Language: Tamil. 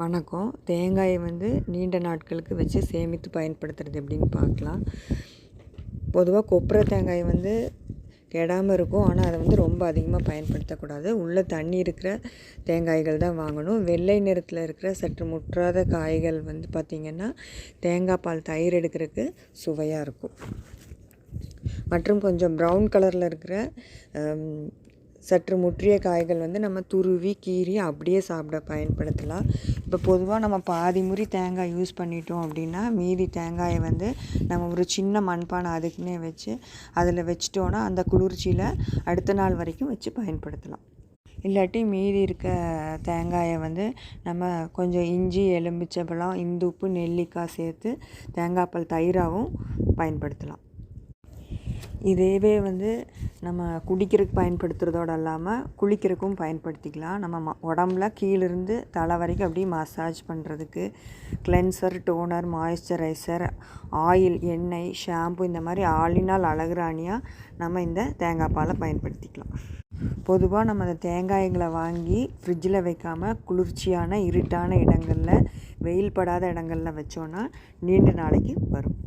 வணக்கம். தேங்காயை வந்து நீண்ட நாட்களுக்கு வச்சு சேமித்து பயன்படுத்துறது எப்படின்னு பார்க்கலாம். பொதுவாக கொப்பரை தேங்காய் வந்து கெடாமல் இருக்கும். ஆனால் அதை வந்து ரொம்ப அதிகமாக பயன்படுத்தக்கூடாது. உள்ளே தண்ணி இருக்கிற தேங்காய்கள் தான் வாங்கணும். வெள்ளை நிறத்தில் இருக்கிற சற்று முற்றாத காய்கள் வந்து பார்த்திங்கன்னா தேங்காய் பால் தயிர் எடுக்கிறதுக்கு சுவையாக இருக்கும். மற்றும் கொஞ்சம் ப்ரௌன் கலரில் இருக்கிற சற்று முற்றிய காய்கள் வந்து நம்ம துருவி கீறி அப்படியே சாப்பிட பயன்படுத்தலாம். இப்போ பொதுவாக நம்ம பாதி முறி தேங்காய் யூஸ் பண்ணிட்டோம் அப்படின்னா மீதி தேங்காயை வந்து நம்ம ஒரு சின்ன மண்பானை அதுக்குன்னே வச்சு அதில் வச்சிட்டோன்னா அந்த குளிர்ச்சியில் அடுத்த நாள் வரைக்கும் வச்சு பயன்படுத்தலாம். இல்லாட்டி மீதி இருக்க தேங்காயை வந்து நம்ம கொஞ்சம் இஞ்சி எலும்பிச்சப்பழம் இந்துப்பு நெல்லிக்காய் சேர்த்து தேங்காய் பால் தயிராகவும் பயன்படுத்தலாம். இதேவே வந்து நம்ம குடிக்கிறதுக்கு பயன்படுத்துகிறதோடு இல்லாமல் குளிக்கிறதுக்கும் பயன்படுத்திக்கலாம். நம்ம ம உடம்புல கீழிருந்து தலை வரைக்கும் அப்படியே மசாஜ் பண்ணுறதுக்கு கிளென்சர் டோனர் மாய்ஸ்சரைசர் ஆயில் எண்ணெய் ஷாம்பு இந்த மாதிரி ஆளினால் அழகுராணியாக நம்ம இந்த தேங்காய் பாலை பயன்படுத்திக்கலாம். பொதுவாக நம்ம அந்த தேங்காய்களை வாங்கி ஃப்ரிட்ஜில் வைக்காமல் குளிர்ச்சியான இருட்டான இடங்களில் வெயில் படாத இடங்களில் வச்சோன்னா நீண்ட நாளைக்கு வரும்.